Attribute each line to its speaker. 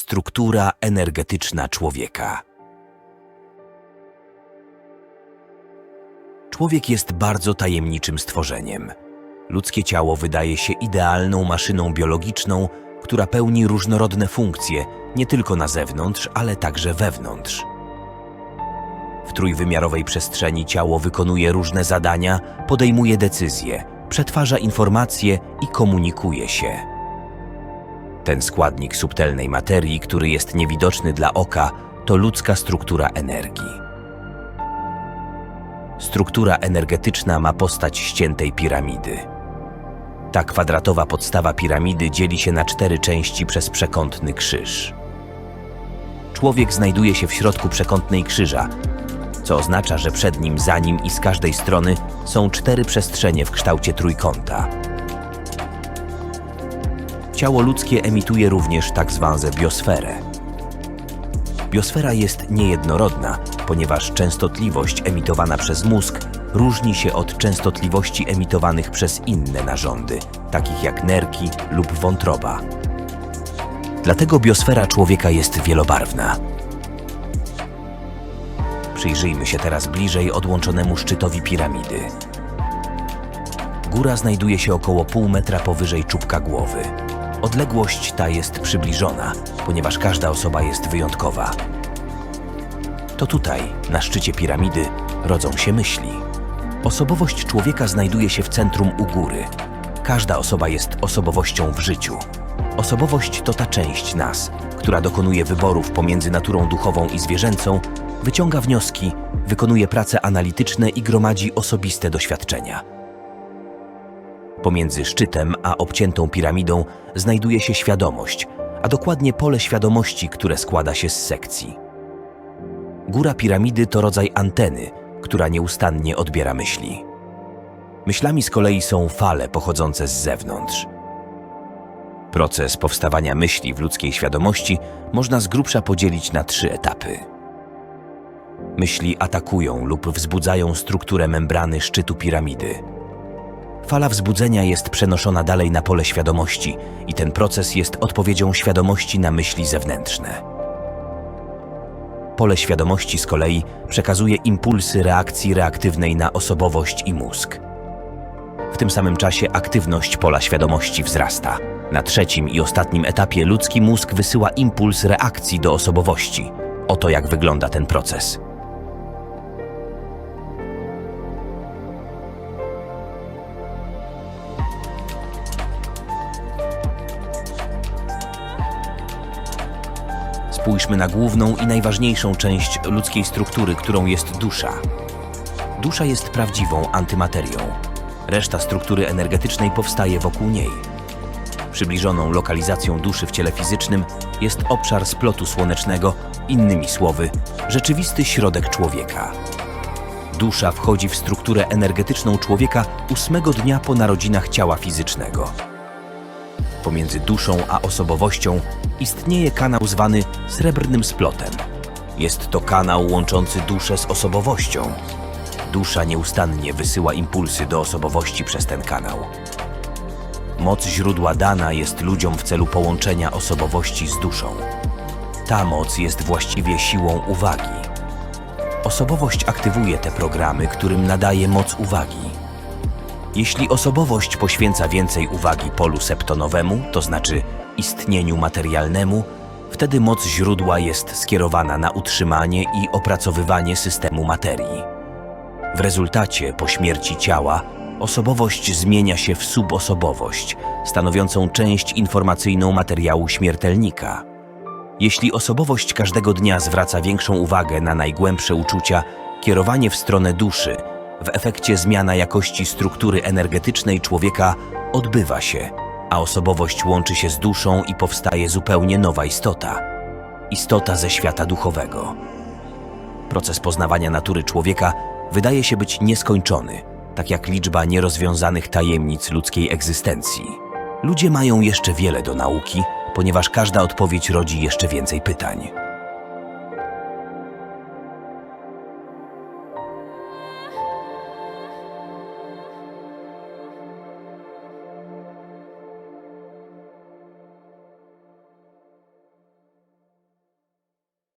Speaker 1: Struktura energetyczna człowieka. Człowiek jest bardzo tajemniczym stworzeniem. Ludzkie ciało wydaje się idealną maszyną biologiczną, która pełni różnorodne funkcje nie tylko na zewnątrz, ale także wewnątrz. W trójwymiarowej przestrzeni ciało wykonuje różne zadania, podejmuje decyzje, przetwarza informacje i komunikuje się. Ten składnik subtelnej materii, który jest niewidoczny dla oka, to ludzka struktura energii. Struktura energetyczna ma postać ściętej piramidy. Ta kwadratowa podstawa piramidy dzieli się na cztery części przez przekątny krzyż. Człowiek znajduje się w środku przekątnej krzyża, co oznacza, że przed nim, za nim i z każdej strony są cztery przestrzenie w kształcie trójkąta. Ciało ludzkie emituje również tak zwaną biosferę. Biosfera jest niejednorodna, ponieważ częstotliwość emitowana przez mózg różni się od częstotliwości emitowanych przez inne narządy, takich jak nerki lub wątroba. Dlatego biosfera człowieka jest wielobarwna. Przyjrzyjmy się teraz bliżej odłączonemu szczytowi piramidy. Góra znajduje się około pół metra powyżej czubka głowy. Odległość ta jest przybliżona, ponieważ każda osoba jest wyjątkowa. To tutaj, na szczycie piramidy, rodzą się myśli. Osobowość człowieka znajduje się w centrum u góry. Każda osoba jest osobowością w życiu. Osobowość to ta część nas, która dokonuje wyborów pomiędzy naturą duchową i zwierzęcą, wyciąga wnioski, wykonuje prace analityczne i gromadzi osobiste doświadczenia. Pomiędzy szczytem a obciętą piramidą znajduje się świadomość, a dokładnie pole świadomości, które składa się z sekcji. Góra piramidy to rodzaj anteny, która nieustannie odbiera myśli. Myślami z kolei są fale pochodzące z zewnątrz. Proces powstawania myśli w ludzkiej świadomości można z grubsza podzielić na trzy etapy. Myśli atakują lub wzbudzają strukturę membrany szczytu piramidy. Fala wzbudzenia jest przenoszona dalej na pole świadomości i ten proces jest odpowiedzią świadomości na myśli zewnętrzne. Pole świadomości z kolei przekazuje impulsy reakcji reaktywnej na osobowość i mózg. W tym samym czasie aktywność pola świadomości wzrasta. Na trzecim i ostatnim etapie ludzki mózg wysyła impuls reakcji do osobowości. Oto jak wygląda ten proces. Spójrzmy na główną i najważniejszą część ludzkiej struktury, którą jest dusza. Dusza jest prawdziwą antymaterią. Reszta struktury energetycznej powstaje wokół niej. Przybliżoną lokalizacją duszy w ciele fizycznym jest obszar splotu słonecznego, innymi słowy, rzeczywisty środek człowieka. Dusza wchodzi w strukturę energetyczną człowieka ósmego dnia po narodzinach ciała fizycznego. Pomiędzy duszą a osobowością istnieje kanał zwany srebrnym splotem. Jest to kanał łączący duszę z osobowością. Dusza nieustannie wysyła impulsy do osobowości przez ten kanał. Moc źródła dana jest ludziom w celu połączenia osobowości z duszą. Ta moc jest właściwie siłą uwagi. Osobowość aktywuje te programy, którym nadaje moc uwagi. Jeśli osobowość poświęca więcej uwagi polu septonowemu, to znaczy istnieniu materialnemu, wtedy moc źródła jest skierowana na utrzymanie i opracowywanie systemu materii. W rezultacie, po śmierci ciała, osobowość zmienia się w subosobowość, stanowiącą część informacyjną materiału śmiertelnika. Jeśli osobowość każdego dnia zwraca większą uwagę na najgłębsze uczucia, kierowanie w stronę duszy, w efekcie zmiana jakości struktury energetycznej człowieka odbywa się, a osobowość łączy się z duszą i powstaje zupełnie nowa istota istota ze świata duchowego. Proces poznawania natury człowieka wydaje się być nieskończony, tak jak liczba nierozwiązanych tajemnic ludzkiej egzystencji. Ludzie mają jeszcze wiele do nauki, ponieważ każda odpowiedź rodzi jeszcze więcej pytań.